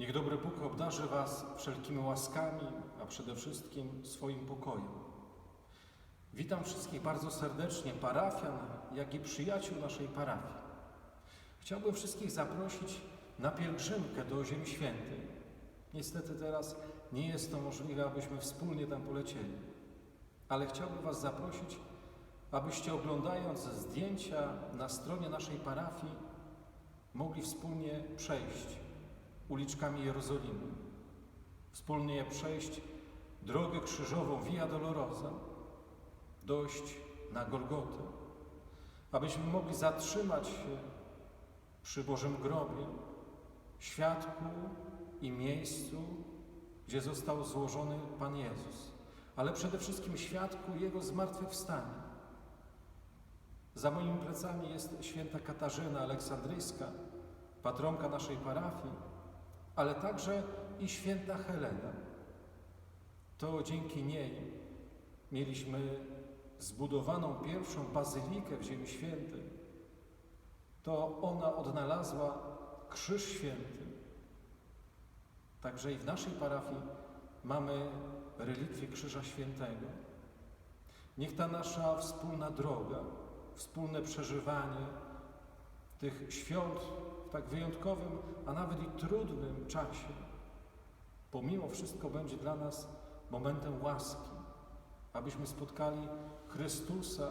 Niech dobry Bóg obdarzy Was wszelkimi łaskami, a przede wszystkim swoim pokojem. Witam wszystkich bardzo serdecznie, parafian, jak i przyjaciół naszej parafii. Chciałbym wszystkich zaprosić na pielgrzymkę do Ziemi Świętej. Niestety teraz nie jest to możliwe, abyśmy wspólnie tam polecieli, ale chciałbym Was zaprosić, abyście oglądając zdjęcia na stronie naszej parafii mogli wspólnie przejść uliczkami Jerozolimy, wspólnie przejść drogę krzyżową Via Dolorosa, dojść na Golgotę, abyśmy mogli zatrzymać się przy Bożym grobie, świadku i miejscu, gdzie został złożony Pan Jezus, ale przede wszystkim świadku Jego zmartwychwstania. Za moimi plecami jest święta Katarzyna Aleksandryjska, patronka naszej parafii, ale także i święta Helena. To dzięki niej mieliśmy zbudowaną pierwszą bazylikę w Ziemi Świętej. To ona odnalazła Krzyż Święty. Także i w naszej parafii mamy relikwię Krzyża Świętego. Niech ta nasza wspólna droga, wspólne przeżywanie tych świąt w tak wyjątkowym, a nawet i trudnym czasie, pomimo wszystko będzie dla nas momentem łaski, abyśmy spotkali Chrystusa,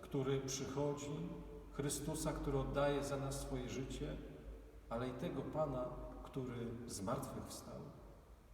który przychodzi, Chrystusa, który oddaje za nas swoje życie, ale i tego Pana, który zmartwychwstał.